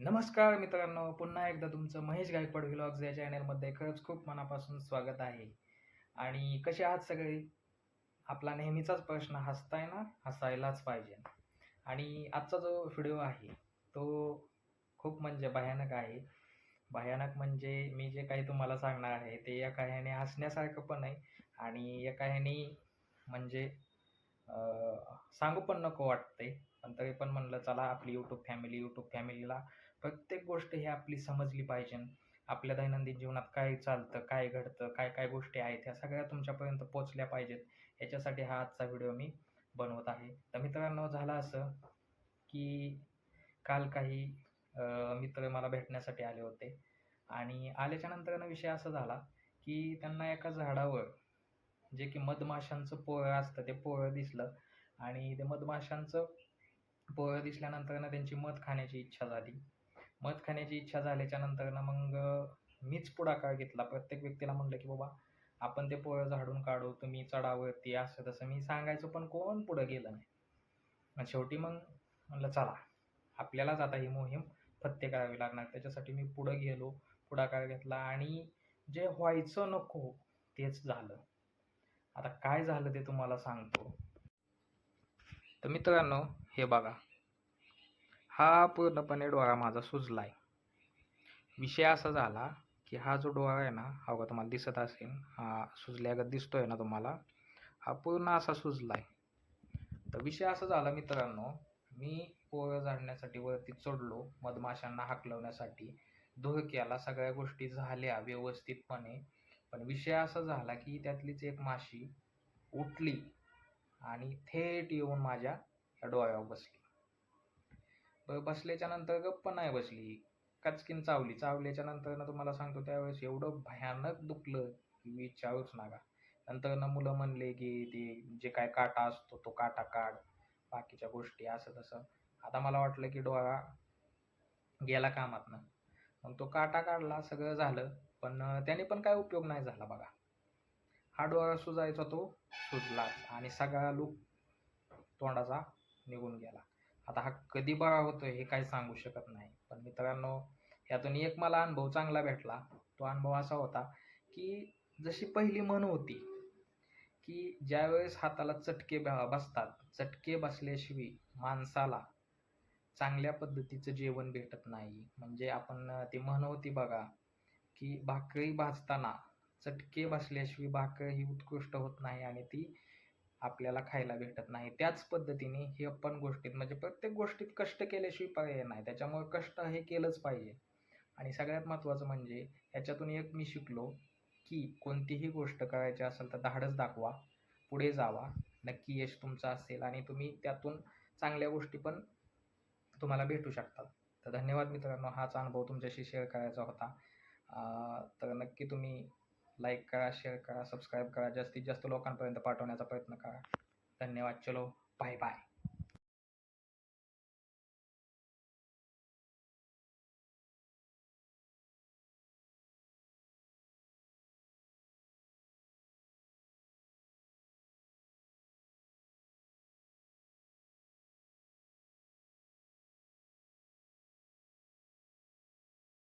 नमस्कार मित्रांनो पुन्हा एकदा तुमचं महेश गायकवाड व्लॉग्स या चॅनलमध्ये खरंच खूप मनापासून स्वागत आहे. आणि कसे आहात सगळे? आपला नेहमीचाच प्रश्न हसताय ना हसायलाच पाहिजे. आणि आजचा जो व्हिडिओ आहे तो खूप म्हणजे भयानक आहे. भयानक म्हणजे मी जे काही तुम्हाला सांगणार आहे ते एका ह्याने हसण्यासारखं पण आहे. आणि एका ह्याने म्हणजे सांगू पण नको वाटते पण तरी पण म्हणलं चला आपली यूट्यूब फॅमिली यूट्यूब फॅमिलीला प्रत्येक गोष्ट ही आपली समजली पाहिजे. आपल्या दैनंदिन जीवनात काय चालतं काय घडतं काय काय गोष्टी आहेत ह्या सगळ्या तुमच्यापर्यंत पोचल्या पाहिजेत. याच्यासाठी हा आजचा व्हिडिओ मी बनवत आहे. तर मित्रांनो झालं असं की काल काही मित्र मला भेटण्यासाठी आले होते. आणि आल्याच्यानंतर विषय असा झाला की त्यांना एका झाडावर जे की मधमाशांचं पोळं असतं ते पोळं दिसलं. आणि ते मधमाशांचं पोळं दिसल्यानंतर ना त्यांची मध खाण्याची इच्छा झाली. मध खाण्याची इच्छा झाल्याच्यानंतर ना मग मीच पुढाकार घेतला. प्रत्येक व्यक्तीला म्हणलं की बाबा आपण ते पोळं झाडून काढू तुम्ही चढावरती असं तसं. मी सांगायचो पण कोण पुढं गेलं नाही. मग शेवटी मग म्हटलं चला आपल्यालाच आता ही मोहीम फत्ते करावी लागणार. त्याच्यासाठी मी पुढं गेलो पुढाकार घेतला आणि जे व्हायचं नको तेच झालं. आता काय झालं ते तुम्हाला सांगतो. तर मित्रांनो हे बघा. हा पूर्णपणे डोळा माझा सुजला आहे विषय असा झाला की हा जो डोळा आहे ना हा बघा तुम्हाला दिसत असेल हा सुजल्यागत दिसतोय ना तुम्हाला हा पूर्ण असा सुजला आहे तर विषय असा झाला मित्रांनो मी पोरं झाडण्यासाठी वरती चढलो मधमाशांना हाकलवण्यासाठी. धुळक्याला सगळ्या गोष्टी झाल्या व्यवस्थितपणे. पण विषय असा झाला की त्यातलीच एक माशी उठली आणि थेट येऊन माझ्या या डोळ्यावर बसली. बरं बसल्याच्या नंतर गप्प नाही बसली. कचकीन चावली. चावल्याच्या नंतर ना तुम्हाला सांगतो त्यावेळेस एवढं भयानक दुखलं की विचारूच नका. नंतर ना मुलं म्हणले की ते जे काय काटा असतो तो काटा काढ. बाकीच्या गोष्टी असं तसं. आता मला वाटलं की डोळा गेला कामातनं. मग तो काटा काढला सगळं झालं. पण त्याने पण काय उपयोग नाही झाला बघा. हा डोळा सुजायचा तो सुजलाच आणि सगळा लूक तोंडाचा निघून गेला. आता हा कधी बरा होतो हे काही सांगू शकत नाही. पण मित्रांनो यातून एक मला अनुभव चांगला भेटला. तो अनुभव असा होता की जशी पहिली म्हण होती की ज्यावेळेस हाताला चटके ब- बसतात चटके बसल्याशिवाय माणसाला चांगल्या पद्धतीचं जेवण भेटत नाही. म्हणजे आपण ती म्हण होती बघा की भाकरी भाजताना चटके बसल्याशिवाय भाकर ही उत्कृष्ट होत नाही आणि ती आपल्याला खायला भेटत नाही. त्याच पद्धतीने हे पण गोष्टीत म्हणजे प्रत्येक गोष्टीत कष्ट केल्याशिवाय पर्याय नाही. त्याच्यामुळे कष्ट हे केलंच पाहिजे. आणि सगळ्यात महत्त्वाचं म्हणजे याच्यातून एक मी शिकलो की कोणतीही गोष्ट करायची असेल तर धाडस दाखवा पुढे जावा. नक्की यश तुमचं असेल आणि तुम्ही त्यातून चांगल्या गोष्टी पण तुम्हाला भेटू शकतात. तर धन्यवाद मित्रांनो. हाच अनुभव तुमच्याशी शेअर करायचा होता. तर नक्की तुम्ही लाईक करा शेअर करा सबस्क्राईब करा. जास्तीत जास्त लोकांपर्यंत पाठवण्याचा प्रयत्न करा. धन्यवाद. चलो बाय बाय